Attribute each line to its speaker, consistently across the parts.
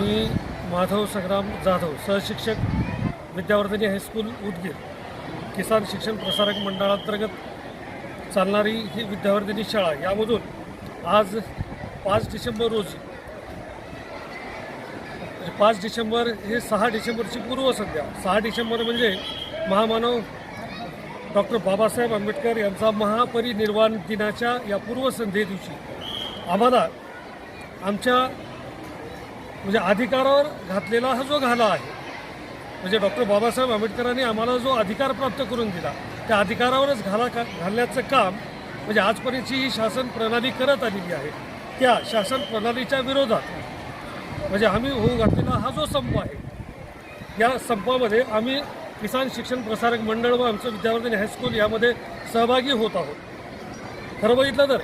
Speaker 1: मी माधव संग्राम जाधव सहशिक्षक विद्यावर्धनी हायस्कूल उदगीर. किसान शिक्षण प्रसारक मंडळांतर्गत चालणारी ही विद्यावर्धिनी शाळा यामधून आज पाच डिसेंबर रोजी पाच डिसेंबर हे सहा डिसेंबरची पूर्वसंध्या सहा डिसेंबर म्हणजे महामानव डॉक्टर बाबासाहेब आंबेडकर यांचा महापरिनिर्वाण दिनाच्या या पूर्वसंध्ये दिवशी आम्हाला आमच्या म्हणजे अधिकारावर घातलेला हा जो घाला आहे म्हणजे डॉक्टर बाबासाहेब आंबेडकरांनी आम्हाला जो अधिकार प्राप्त करून दिला त्या अधिकारावरच घाला का घालण्याचं काम म्हणजे आजपर्यंतची ही शासन प्रणाली करत आलेली आहे त्या शासन प्रणालीच्या विरोधात म्हणजे आम्ही होऊ घातलेला हा जो संप आहे या संपामध्ये आम्ही किसान शिक्षण प्रसारक मंडळ व आमचं विद्यावर्धन हायस्कूल यामध्ये सहभागी होत आहोत. खरं बघितलं तर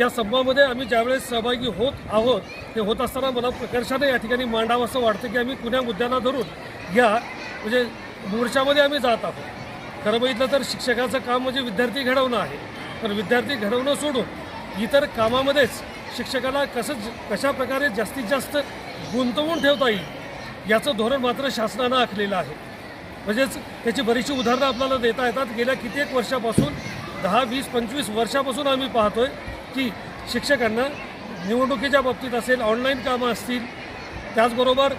Speaker 1: या संपामध्ये आम्ही ज्यावेळेस सहभागी होत आहोत ते होत असताना मला प्रकर्षाने या ठिकाणी मांडावं असं वाटतं की आम्ही कुण्या मुद्द्यांना धरून या म्हणजे मोर्चामध्ये आम्ही जात आहोत. खरं बघितलं तर शिक्षकाचं काम म्हणजे विद्यार्थी घडवणं आहे. पण विद्यार्थी घडवणं सोडून इतर कामामध्येच शिक्षकाला कसं कशा प्रकारे जास्तीत जास्त गुंतवून ठेवता येईल याचं धोरण मात्र शासनानं आखलेलं आहे. म्हणजेच त्याची बरीचशी उदाहरणं आपल्याला देता येतात. गेल्या कित्येक वर्षापासून दहा वीस पंचवीस वर्षापासून आम्ही पाहतोय की शिक्षकांना निवडणुकीच्या बाबतीत असेल ऑनलाईन कामं असतील त्याचबरोबर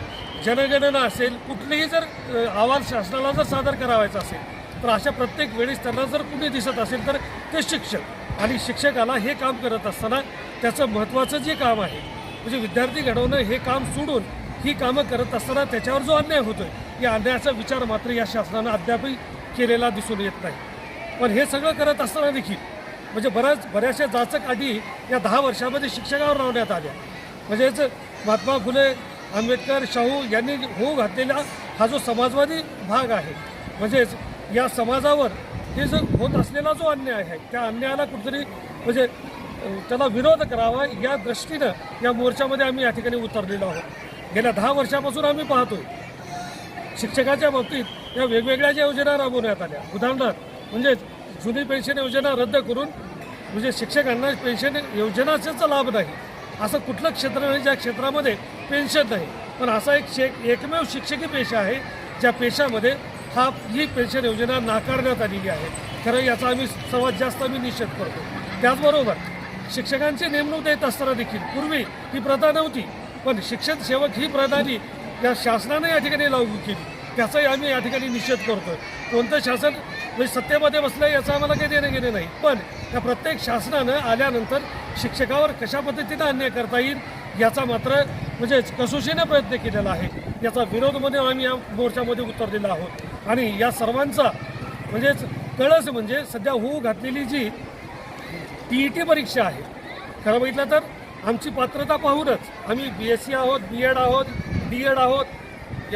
Speaker 1: जनगणना असेल कुठलेही जर अहवाल शासनाला जर सादर करावायचा असेल तर अशा प्रत्येक वेळेस त्यांना जर कुणी दिसत असेल तर ते शिक्षक आणि शिक्षकाला हे काम करत असताना त्याचं महत्त्वाचं जे काम आहे म्हणजे विद्यार्थी घडवणं हे काम सोडून ही कामं करत असताना त्याच्यावर जो अन्याय होतो आहे या अन्यायाचा विचार मात्र या शासनानं अद्यापही केलेला दिसून येत नाही. पण हे सगळं करत असताना देखील म्हणजे बऱ्याच बऱ्याचशा जाचक अटी या दहा वर्षामध्ये शिक्षकावर लावण्यात आल्या. म्हणजेच महात्मा फुले आंबेडकर शाहू यांनी होऊ घातलेला हा जो समाजवादी भाग आहे म्हणजेच या समाजावर हे जो होत असलेला जो अन्याय आहे त्या अन्यायाला कुठेतरी म्हणजे त्याला विरोध करावा या दृष्टीनं या मोर्चामध्ये आम्ही या ठिकाणी उतरलेलो आहोत. गेल्या दहा वर्षापासून आम्ही पाहतोय शिक्षकाच्या बाबतीत या वेगवेगळ्या ज्या योजना राबवण्यात आल्या उदाहरणार्थ म्हणजेच जुनी पेन्शन योजना रद्द करून म्हणजे शिक्षकांना पेन्शन योजनाचाच लाभ नाही. असं कुठलं क्षेत्र नाही ज्या क्षेत्रामध्ये पेन्शन नाही. पण असा एक शे एकमेव शिक्षकी पेशा आहे ज्या पेशामध्ये हा ही पेन्शन योजना नाकारण्यात आलेली आहे. खरं याचा आम्ही सर्वात जास्त आम्ही निषेध करतो. त्याचबरोबर शिक्षकांची नेमणूक देत असताना देखील पूर्वी ही प्रथा नव्हती पण शिक्षण सेवक ही प्रणाली या शासनाने या ठिकाणी लागू केली. त्याचाही आम्ही या ठिकाणी निषेध करतो कोणतं शासन म्हणजे सत्तेमध्ये बसलं याचं आम्हाला काही देणं घेणं नाही. पण त्या प्रत्येक शासनानं आल्यानंतर शिक्षकावर कशा पद्धतीनं अन्याय करता येईल याचा मात्र म्हणजे कसोशीने प्रयत्न केलेला आहे. याचा विरोधमध्ये आम्ही या मोर्चामध्ये उतरलेला आहोत. आणि या सर्वांचा म्हणजेच कळस म्हणजे सध्या होऊ घातलेली जी टी ई टी परीक्षा आहे खरं बघितलं तर आमची पात्रता पाहूनच आम्ही बी एस सी आहोत बी एड आहोत डी एड आहोत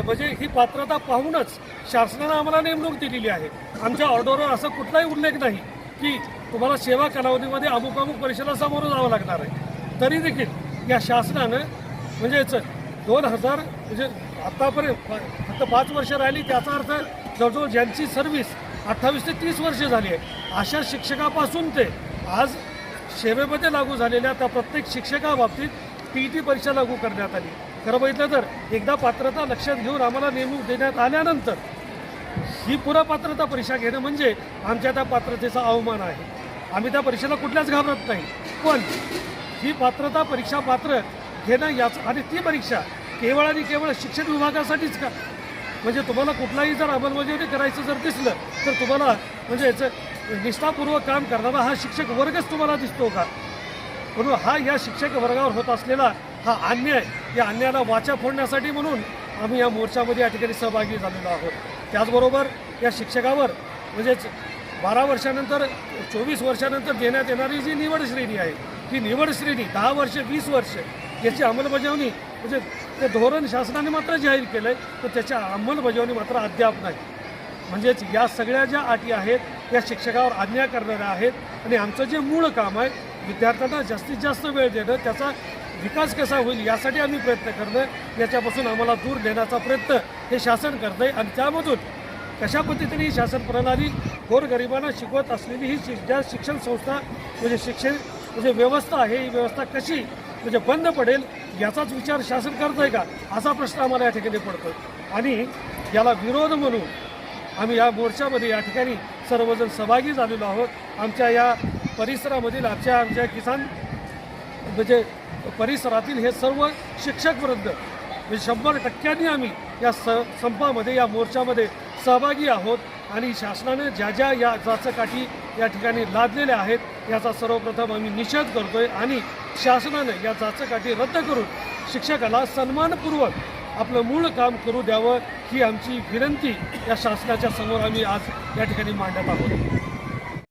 Speaker 1: म्हणजे ही पात्रता पाहूनच शासनानं आम्हाला नेमणूक दिलेली आहे. आमच्या ऑर्डरवर असं कुठलाही उल्लेख नाही की तुम्हाला सेवा कालावधीमध्ये अमुक अमुक परीक्षेला सामोरं जावं लागणार आहे. तरी देखील या शासनानं म्हणजेच दोन हजार म्हणजे आत्तापर्यंत फक्त पाच वर्ष राहिली त्याचा अर्थ जवळजवळ ज्यांची सर्व्हिस अठ्ठावीस ते तीस वर्ष झाली आहे अशा शिक्षकापासून ते आज सेवेमध्ये लागू झालेल्या त्या प्रत्येक शिक्षकाबाबतीत टी टी परीक्षा लागू करण्यात आली. खरं बघितलं तर एकदा पात्रता लक्षात घेऊन आम्हाला नेमणूक देण्यात आल्यानंतर ही पुरा पात्रता परीक्षा घेणं म्हणजे आमच्या त्या पात्रतेचा अवमान आहे. आम्ही त्या परीक्षेला कुठल्याच घाबरत नाही. पण ही पात्रता परीक्षा पात्र घेणं याच आणि ती परीक्षा केवळ आणि केवळ शिक्षण विभागासाठीच का? म्हणजे तुम्हाला कुठलाही जर अंमलबजावणी करायचं जर दिसलं तर तुम्हाला म्हणजे याचं निष्ठापूर्वक काम करणारा हा शिक्षक वर्गच तुम्हाला दिसतो का? म्हणून हा या शिक्षक वर्गावर होत असलेला हा अन्याय या अन्यायाला वाचा फोडण्यासाठी म्हणून आम्ही या मोर्चामध्ये या ठिकाणी सहभागी झालेलो आहोत. त्याचबरोबर या शिक्षकावर म्हणजेच बारा वर्षानंतर चोवीस वर्षानंतर देण्यात येणारी जी निवड श्रेणी आहे ती निवड श्रेणी दहा वर्ष वीस वर्ष याची अंमलबजावणी म्हणजे ते धोरण शासनाने मात्र जाहीर केलं आहे तर त्याच्या अंमलबजावणी मात्र अद्याप नाही. म्हणजेच या सगळ्या ज्या अटी आहेत या शिक्षकावर अन्याय करणाऱ्या आहेत आणि आमचं जे मूळ काम आहे विद्यार्थ्यांना जास्तीत जास्त वेळ देणं त्याचा विकास कसा होईल यासाठी आम्ही प्रयत्न करणं याच्यापासून आम्हाला दूर नेण्याचा प्रयत्न हे शासन करतं आहे आणि त्यामधून कशा पद्धतीने ही शासन प्रणाली गोरगरिबांना शिकवत असलेली ही ज्या शिक्षण संस्था म्हणजे शिक्षण म्हणजे व्यवस्था आहे ही व्यवस्था कशी म्हणजे बंद पडेल याचाच विचार शासन करत आहे का असा प्रश्न आम्हाला या ठिकाणी पडतो आणि याला विरोध म्हणून आम्ही या मोर्चामध्ये या ठिकाणी सर्वजण सहभागी झालेलो आहोत. आमच्या या परिसरामधील आमच्या आमच्या किसान म्हणजे परिसरातील हे सर्व शिक्षक म्हणजे शंभर टक्क्यांनी आम्ही या स संपामध्ये या मोर्चामध्ये सहभागी आहोत आणि शासनाने ज्या ज्या या जाचकाठी या ठिकाणी लादलेल्या आहेत याचा सर्वप्रथम आम्ही निषेध करतोय आणि शासनानं या जाचकाठी रद्द करून शिक्षकाला सन्मानपूर्वक आपलं मूळ काम करू द्यावं ही आमची विनंती या शासनाच्या समोर आम्ही आज या ठिकाणी मांडत आहोत.